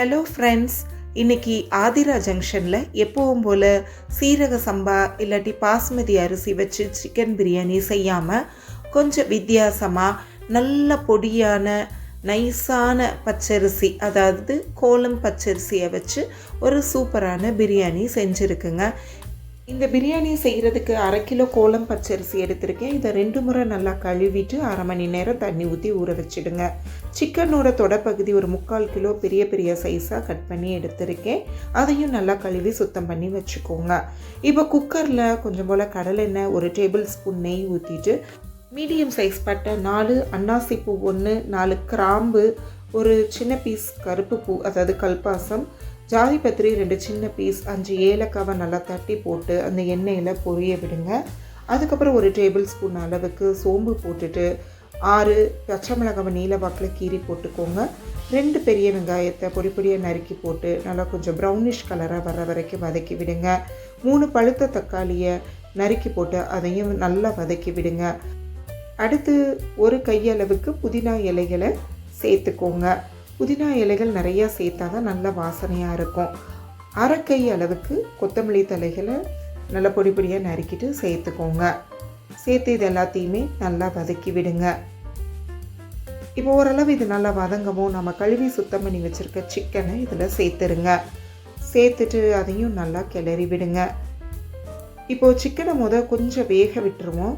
Hello friends இன்னைக்கு ஆதிரா ஜங்ஷனில் எப்பவும் போல் சீரக சம்பா இல்லாட்டி பாஸ்மதி அரிசி வச்சு சிக்கன் பிரியாணி செய்யாமல் கொஞ்சம் வித்தியாசமாக நல்ல பொடியான நைஸான பச்சரிசி அதாவது கோலம் பச்சரிசியை வச்சு ஒரு சூப்பரான பிரியாணி செஞ்சுருக்குங்க. இந்த பிரியாணி செய்கிறதுக்கு அரை கிலோ கோலம் பச்சரிசி எடுத்திருக்கேன். இதை ரெண்டு முறை நல்லா கழுவிட்டு அரை மணி நேரம் தண்ணி ஊற்றி ஊற வச்சிடுங்க. சிக்கனோட தொடப்பகுதி ஒரு முக்கால் கிலோ பெரிய பெரிய சைஸாக கட் பண்ணி எடுத்திருக்கேன். அதையும் நல்லா கழுவி சுத்தம் பண்ணி வச்சுக்கோங்க. இப்போ குக்கரில் கொஞ்சம் போல் கடலெண்ணெய் ஒரு டேபிள் ஸ்பூன் நெய் ஊற்றிட்டு மீடியம் சைஸ் பட்டை நாலு அன்னாசி பூ ஒன்று நாலு கிராம்பு ஒரு சின்ன பீஸ் கருப்பு பூ அதாவது கல்பாசம் ஜாதி பத்திரி ரெண்டு சின்ன பீஸ் அஞ்சு ஏலக்காவை நல்லா தட்டி போட்டு அந்த எண்ணெயில் பொரிய விடுங்க. அதுக்கப்புறம் ஒரு டேபிள் ஸ்பூன் அளவுக்கு சோம்பு போட்டுட்டு ஆறு பச்சை மிளகாவை நீல வாக்கில் கீறி போட்டுக்கோங்க. ரெண்டு பெரிய வெங்காயத்தை பொடி பொடியாக நறுக்கி போட்டு நல்லா கொஞ்சம் ப்ரௌனிஷ் கலராக வர வரைக்கும் வதக்கி விடுங்க. மூணு பழுத்த தக்காளியை நறுக்கி போட்டு அதையும் நல்லா வதக்கி விடுங்க. அடுத்து ஒரு கையளவுக்கு புதினா இலைகளை சேர்த்துக்கோங்க. புதினா இலைகள் நிறையா சேர்த்தா தான் நல்ல வாசனையாக இருக்கும். அரைக்கை அளவுக்கு கொத்தமல்லி தலைகளை நல்லா பொடி பொடியாக நறுக்கிட்டு சேர்த்துக்கோங்க. சேர்த்து இது எல்லாத்தையுமே நல்லா வதக்கி விடுங்க. இப்போ ஓரளவு இது நல்லா வதங்கவும் நம்ம கழுவி சுத்தம் பண்ணி வச்சுருக்க சிக்கனை இதில் சேர்த்துருங்க. சேர்த்துட்டு அதையும் நல்லா கிளறி விடுங்க. இப்போது சிக்கனை முத கொஞ்சம் வேக விட்டுருவோம்.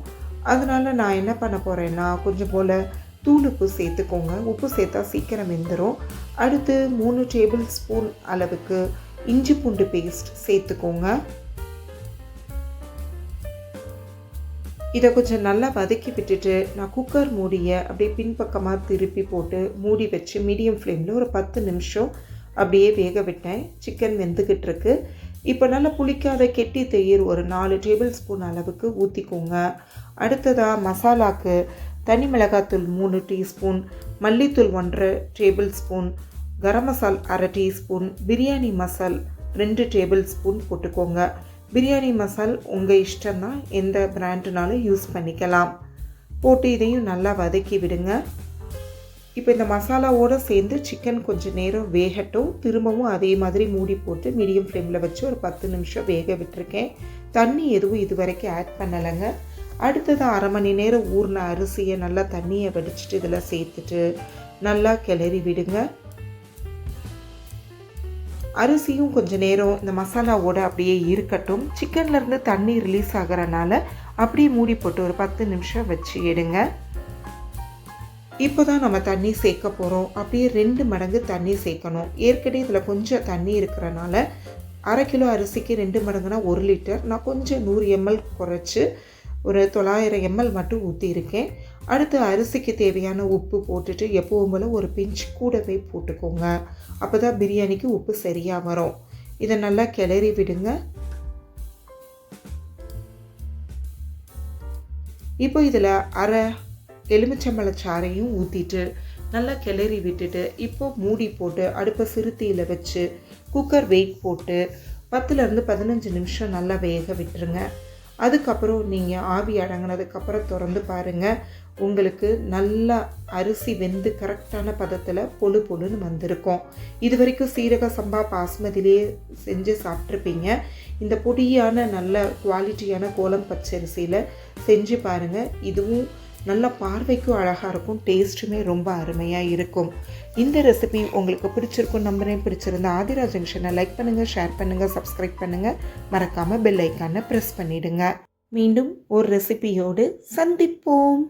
அதனால் நான் என்ன பண்ண போகிறேன்னா கொஞ்சம் போல் தூள் உப்பு சேர்த்துக்கோங்க. உப்பு சேர்த்தா சீக்கிரம் வெந்துடும் அடுத்து மூணு டேபிள் ஸ்பூன் அளவுக்கு இஞ்சி பூண்டு பேஸ்ட் சேர்த்துக்கோங்க. இதை கொஞ்சம் நல்லா வதக்கி விட்டுட்டு நான் குக்கர் மூடியை அப்படியே பின்பக்கமாக திருப்பி போட்டு மூடி வச்சு மீடியம் ஃப்ளேமில் ஒரு பத்து நிமிஷம் அப்படியே வேக விட்டேன். சிக்கன் வெந்துக்கிட்டு இருக்கு. இப்போ நல்லா புளிக்காத கெட்டி தயிர் ஒரு நாலு டேபிள் ஸ்பூன் அளவுக்கு ஊற்றிக்கோங்க அடுத்ததாக மசாலாக்கு தனி மிளகாத்தூள் மூணு டீஸ்பூன் மல்லித்தூள் ஒன்றரை டேபிள் ஸ்பூன் கரம் மசால் அரை டீஸ்பூன் பிரியாணி மசால் ரெண்டு டேபிள் ஸ்பூன் போட்டுக்கோங்க. பிரியாணி மசால் உங்கள் இஷ்டம்தான் எந்த பிராண்டுனாலும் யூஸ் பண்ணிக்கலாம். போட்டு இதையும் நல்லா வதக்கி விடுங்க. இப்போ இந்த மசாலாவோடு சேர்ந்து சிக்கன் கொஞ்சம் நேரம் வேகட்டும். திரும்பவும் அதே மாதிரி மூடி போட்டு மீடியம் ஃப்ளேமில் வச்சு ஒரு பத்து நிமிஷம் வேக விட்டுருக்கேன். தண்ணி எதுவும் இது வரைக்கும் ஆட் பண்ணலைங்க. அடுத்தது அரை மணி நேரம் ஊறின அரிசியை நல்லா தண்ணியை வடிச்சிட்டு இதில் சேர்த்துட்டு நல்லா கிளறி விடுங்க. அரிசியும் கொஞ்சம் நேரம் இந்த மசாலாவோட அப்படியே இருக்கட்டும். சிக்கன்லேருந்து தண்ணி ரிலீஸ் ஆகிறனால அப்படியே மூடி போட்டு ஒரு பத்து நிமிஷம் வச்சு எடுங்க. இப்போ தான் நம்ம தண்ணி சேர்க்க போகிறோம் அப்படியே ரெண்டு மடங்கு தண்ணி சேர்க்கணும். ஏற்கனவே இதில் கொஞ்சம் தண்ணி இருக்கிறனால அரை கிலோ அரிசிக்கு ரெண்டு மடங்குனா ஒரு லிட்டர். நான் கொஞ்சம் நூறு எம்எல் குறைச்சி ஒரு தொள்ளாயிரம் எம்எல் மட்டும் ஊற்றியிருக்கேன் அடுத்து அரிசிக்கு தேவையான உப்பு போட்டுட்டு எப்பவும் போல் ஒரு பிஞ்ச் கூடவே போட்டுக்கோங்க. அப்போ தான் பிரியாணிக்கு உப்பு சரியாக வரும். இதை நல்லா கிளறி விடுங்க. இப்போ இதில் அரை எலுமிச்சம்பழச்சாறையும் ஊற்றிட்டு நல்லா கிளறி விட்டுட்டு இப்போ மூடி போட்டு அடுப்பை சிறுத்தியில் வச்சு குக்கர் வெயிட் போட்டு பத்துலேருந்து பதினஞ்சு நிமிஷம் நல்லா வேக விட்டுருங்க. அதுக்கப்புறம் நீங்கள் ஆவி அடங்கினதுக்கப்புறம் திறந்து பாருங்கள் உங்களுக்கு நல்லா அரிசி வெந்து கரெக்டான பதத்தில் பொழு பொழுன்னு வந்திருக்கும். இது வரைக்கும் சீரக சம்பா பாஸ்மதியிலே செஞ்சு சாப்பிட்ருப்பீங்க இந்த பொடியான நல்ல குவாலிட்டியான கோலம் பச்சரிசியில் செஞ்சு பாருங்கள் இதுவும் நல்ல பார்வைக்கும் அழகாக இருக்கும் டேஸ்ட்டுமே ரொம்ப அருமையாக இருக்கும். இந்த ரெசிபி உங்களுக்கு பிடிச்சிருக்கும் நம்பரையும் பிடிச்சிருந்த ஆதிரா ஜங்ஷனை லைக் பண்ணுங்கள் ஷேர் பண்ணுங்கள் சப்ஸ்கிரைப் பண்ணுங்கள் மறக்காமல் பெல் ஐக்கானை ப்ரெஸ் பண்ணிவிடுங்க மீண்டும் ஒரு ரெசிபியோடு சந்திப்போம்.